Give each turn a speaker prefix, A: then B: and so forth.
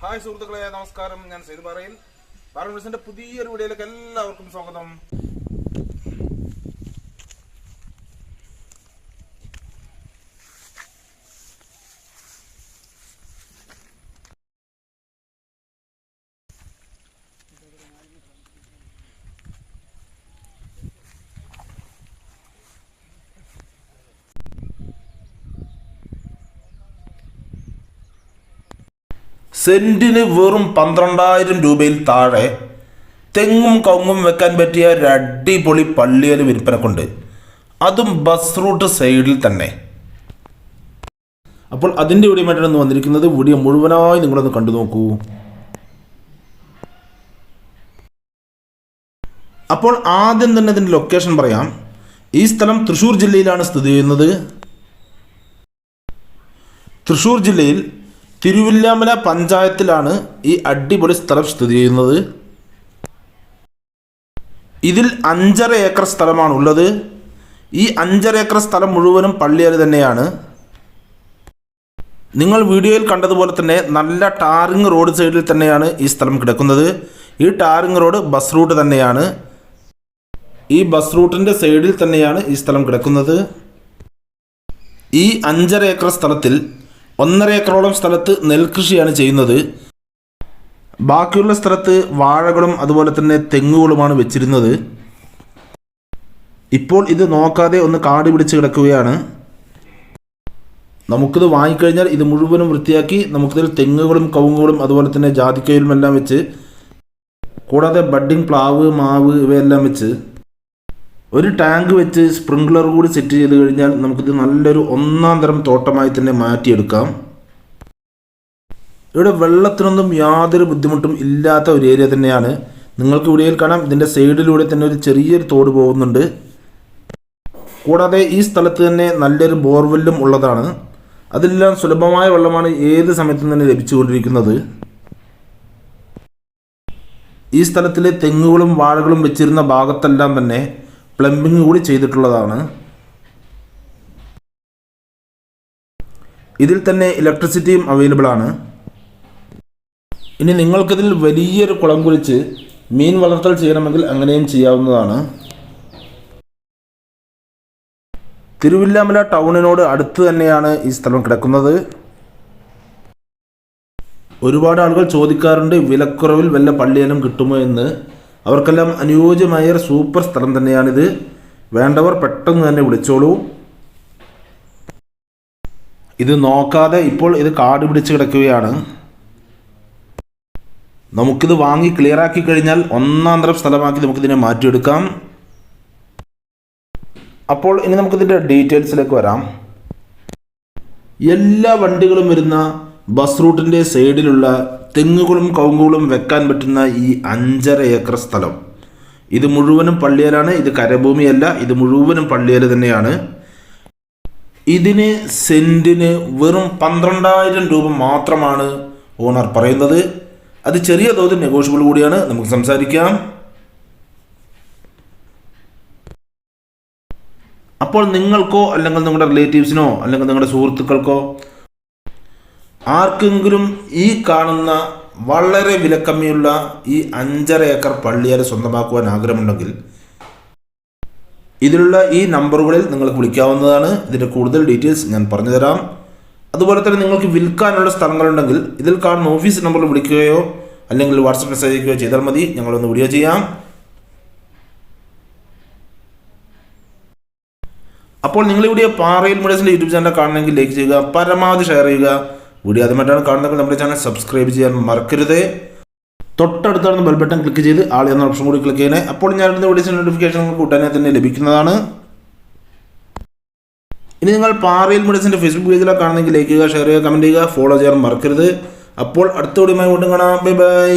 A: Hi സുഹൃത്തുക്കളെ നമസ്കാരം. ഞാൻ സെയ്ത് പറയിൽ പാരൻസിന്റെ പുതിയൊരു വീഡിയോയിലേക്ക് എല്ലാവർക്കും സ്വാഗതം. സെന്റിന് വെറും പന്ത്രണ്ടായിരം രൂപയിൽ താഴെ തെങ്ങും കവുങ്ങും വെക്കാൻ പറ്റിയ ഒരു അടിപൊളി പള്ളിയിൽ വിൽപ്പനക്കുണ്ട്. അതും ബസ് റൂട്ട് സൈഡിൽ തന്നെ. അപ്പോൾ അതിന്റെ വീഡിയോ ഒന്ന് വന്നിരിക്കുന്നത്. വീഡിയോ മുഴുവനായി നിങ്ങളൊന്ന് കണ്ടു നോക്കൂ. അപ്പോൾ ആദ്യം തന്നെ ഇതിന്റെ ലൊക്കേഷൻ പറയാം. ഈ സ്ഥലം തൃശ്ശൂർ ജില്ലയിലാണ് സ്ഥിതി ചെയ്യുന്നത്. തൃശ്ശൂർ ജില്ലയിൽ തിരുവില്ലാമല പഞ്ചായത്തിലാണ് ഈ അടിപൊളി സ്ഥലം സ്ഥിതി ചെയ്യുന്നത്. ഇതിൽ അഞ്ചര ഏക്കർ സ്ഥലമാണ് ഉള്ളത് ഈ അഞ്ചര ഏക്കർ സ്ഥലം മുഴുവനും പള്ളിയൽ തന്നെയാണ്. നിങ്ങൾ വീഡിയോയിൽ കണ്ടതുപോലെ തന്നെ നല്ല ടാറിങ് റോഡ് സൈഡിൽ തന്നെയാണ് ഈ സ്ഥലം കിടക്കുന്നത്. ഈ ടാറിങ് റോഡ് ബസ് റൂട്ട് തന്നെയാണ്. ഈ ബസ് റൂട്ടിന്റെ സൈഡിൽ തന്നെയാണ് ഈ സ്ഥലം കിടക്കുന്നത്. ഈ അഞ്ചര ഏക്കർ സ്ഥലത്തിൽ ഒന്നര ഏക്കറോളം സ്ഥലത്ത് നെൽകൃഷിയാണ് ചെയ്യുന്നത്. ബാക്കിയുള്ള സ്ഥലത്ത് വാഴകളും അതുപോലെ തന്നെ തെങ്ങുകളുമാണ് വെച്ചിരുന്നത്. ഇപ്പോൾ ഇത് നോക്കാതെ ഒന്ന് കാട് പിടിച്ച് കിടക്കുകയാണ്. നമുക്കിത് വാങ്ങിക്കഴിഞ്ഞാൽ ഇത് മുഴുവനും വൃത്തിയാക്കി നമുക്കിതിൽ തെങ്ങുകളും കവുങ്ങുകളും അതുപോലെ തന്നെ ജാതിക്കയിലും എല്ലാം വെച്ച് കൂടാതെ ബഡ്ഡിംഗ് പ്ലാവ് മാവ് ഇവയെല്ലാം വെച്ച് ഒരു ടാങ്ക് വെച്ച് സ്പ്രിംഗ്ലർ കൂടി സെറ്റ് ചെയ്ത് കഴിഞ്ഞാൽ നമുക്കിത് നല്ലൊരു ഒന്നാം തരം തോട്ടമായി തന്നെ മാറ്റിയെടുക്കാം. ഇവിടെ വെള്ളത്തിനൊന്നും യാതൊരു ബുദ്ധിമുട്ടും ഇല്ലാത്ത ഒരു ഏരിയ തന്നെയാണ്. നിങ്ങൾക്ക് ഇവിടെയിൽ കാണാം ഇതിന്റെ സൈഡിലൂടെ തന്നെ ഒരു ചെറിയൊരു തോട് പോകുന്നുണ്ട്. കൂടാതെ ഈ സ്ഥലത്ത് തന്നെ നല്ലൊരു ബോർവെല്ലും ഉള്ളതാണ്. അതെല്ലാം സുലഭമായ വെള്ളമാണ് ഏത് സമയത്തും തന്നെ ലഭിച്ചുകൊണ്ടിരിക്കുന്നത്. ഈ സ്ഥലത്തിലെ തെങ്ങുകളും വാഴകളും വെച്ചിരുന്ന ഭാഗത്തെല്ലാം തന്നെ പ്ലംബിംഗ് കൂടി ചെയ്തിട്ടുള്ളതാണ്. ഇതിൽ തന്നെ ഇലക്ട്രിസിറ്റിയും അവൈലബിൾ ആണ്. ഇനി നിങ്ങൾക്കിതിൽ വലിയൊരു കുളം കുഴിച്ച് മീൻ വളർത്തൽ ചെയ്യണമെങ്കിൽ അങ്ങനെയും ചെയ്യാവുന്നതാണ്. തിരുവില്ലാമല ടൗണിനോട് അടുത്ത് തന്നെയാണ് ഈ സ്ഥലം കിടക്കുന്നത്. ഒരുപാട് ആളുകൾ ചോദിക്കാറുണ്ട് വിലക്കുറവിൽ വല്ല പള്ളിയിലും കിട്ടുമോ എന്ന്. അവർക്കെല്ലാം അനുയോജ്യമായ ഒരു സൂപ്പർ സ്ഥലം തന്നെയാണിത്. വേണ്ടവർ പെട്ടെന്ന് തന്നെ വിളിച്ചോളൂ. ഇത് നോക്കാതെ ഇപ്പോൾ ഇത് കാട് പിടിച്ച് കിടക്കുകയാണ്. നമുക്കിത് വാങ്ങി ക്ലിയർ ആക്കി കഴിഞ്ഞാൽ ഒന്നാം തരം സ്ഥലമാക്കി നമുക്കിതിനെ മാറ്റിയെടുക്കാം. അപ്പോൾ ഇനി നമുക്കിതിന്റെ ഡീറ്റെയിൽസിലേക്ക് വരാം. എല്ലാ വണ്ടികളും വരുന്ന ബസ് റൂട്ടിന്റെ സൈഡിലുള്ള തെങ്ങുകളും കവുങ്ങുകളും വെക്കാൻ പറ്റുന്ന ഈ അഞ്ചര ഏക്കർ സ്ഥലം. ഇത് മുഴുവനും പള്ളിയലാണ് ഇത് കരഭൂമിയല്ല ഇത് മുഴുവനും പള്ളിയൽ തന്നെയാണ്. ഇതിന് സെന്റിന് വെറും പന്ത്രണ്ടായിരം രൂപ മാത്രമാണ് ഓണർ പറയുന്നത്. അത് ചെറിയ തോതിൽ നെഗോഷ്യബിൾ കൂടിയാണ്. നമുക്ക് സംസാരിക്കാം. അപ്പോൾ നിങ്ങൾക്കോ അല്ലെങ്കിൽ നിങ്ങളുടെ റിലേറ്റീവ്സിനോ അല്ലെങ്കിൽ നിങ്ങളുടെ സുഹൃത്തുക്കൾക്കോ ആർക്കെങ്കിലും ഈ കാണുന്ന വളരെ വിലക്കമ്മിയുള്ള ഈ അഞ്ചര ഏക്കർ പള്ളിയാൽ സ്വന്തമാക്കുവാൻ ആഗ്രഹമുണ്ടെങ്കിൽ ഇതിലുള്ള ഈ നമ്പറുകളിൽ നിങ്ങൾക്ക് വിളിക്കാവുന്നതാണ്. ഇതിന്റെ കൂടുതൽ ഡീറ്റെയിൽസ് ഞാൻ പറഞ്ഞുതരാം. അതുപോലെ തന്നെ നിങ്ങൾക്ക് വിൽക്കാനുള്ള സ്ഥലങ്ങളുണ്ടെങ്കിൽ ഇതിൽ കാണുന്ന ഓഫീസ് നമ്പറിൽ വിളിക്കുകയോ അല്ലെങ്കിൽ വാട്സപ്പ് മെസ്സേജ് അയക്കുകയോ ചെയ്താൽ മതി. ഞങ്ങളൊന്ന് വീഡിയോ ചെയ്യാം. അപ്പോൾ നിങ്ങളിവിടെ പാറയിൽ മുടേസിന്റെ യൂട്യൂബ് ചാനൽ കാണണമെങ്കിൽ ലൈക്ക് ചെയ്യുക പരമാവധി ഷെയർ ചെയ്യുക. വീഡിയോ ആദ്യമായിട്ടാണ് കാണുന്നതെങ്കിൽ നമ്മുടെ ചാനൽ സബ്സ്ക്രൈബ് ചെയ്യാൻ മറക്കരുത്. തൊട്ടടുത്താണ് ബെൽ ബട്ടൺ ക്ലിക്ക് ചെയ്ത് ആൾ എന്ന ഓപ്ഷൻ കൂടി ക്ലിക്ക് ചെയ്യണേ. അപ്പോൾ ഞാൻ വീഡിയോസ് നോട്ടിഫിക്കേഷൻ നിങ്ങൾക്ക് ഉടനെ തന്നെ ലഭിക്കുന്നതാണ്. ഇനി നിങ്ങൾ പാറയിൽ മുടേസിന്റെ ഫേസ്ബുക്ക് പേജിലാണ് കാണുന്നെങ്കിൽ ലൈക്ക് ചെയ്യുക ഷെയർ ചെയ്യുക കമന്റ് ചെയ്യുക ഫോളോ ചെയ്യാൻ മറക്കരുത്. അപ്പോൾ അടുത്ത വീഡിയോയുമായി വീണ്ടും കാണാം. Bye bye